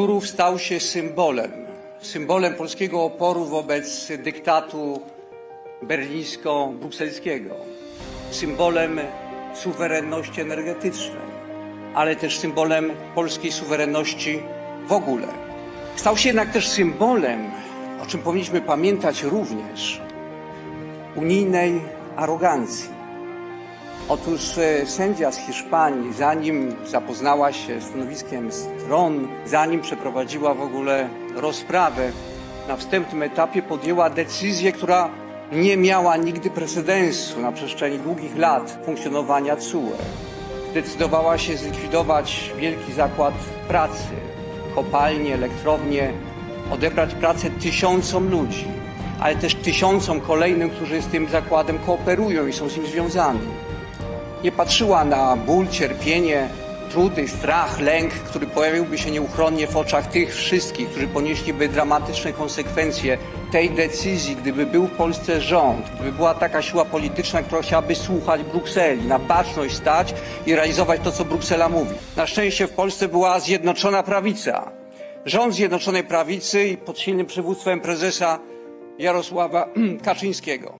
Turów stał się symbolem, symbolem polskiego oporu wobec dyktatu berlińsko-brukselskiego, symbolem suwerenności energetycznej, ale też symbolem polskiej suwerenności w ogóle. Stał się jednak też symbolem, o czym powinniśmy pamiętać również, unijnej arogancji. Otóż e, sędzia z Hiszpanii, zanim zapoznała się stanowiskiem stron, zanim przeprowadziła w ogóle rozprawę, na wstępnym etapie podjęła decyzję, która nie miała nigdy precedensu na przestrzeni długich lat funkcjonowania CUE. Zdecydowała się zlikwidować wielki zakład pracy, kopalnie, elektrownie, odebrać pracę tysiącom ludzi, ale też tysiącom kolejnym, którzy z tym zakładem kooperują i są z nim związani nie patrzyła na ból, cierpienie, trudy, strach, lęk, który pojawiłby się nieuchronnie w oczach tych wszystkich, którzy ponieśliby dramatyczne konsekwencje tej decyzji, gdyby był w Polsce rząd, gdyby była taka siła polityczna, która chciałaby słuchać Brukseli, na baczność stać i realizować to, co Bruksela mówi. Na szczęście w Polsce była zjednoczona prawica. Rząd Zjednoczonej Prawicy i pod silnym przywództwem prezesa Jarosława Kaczyńskiego.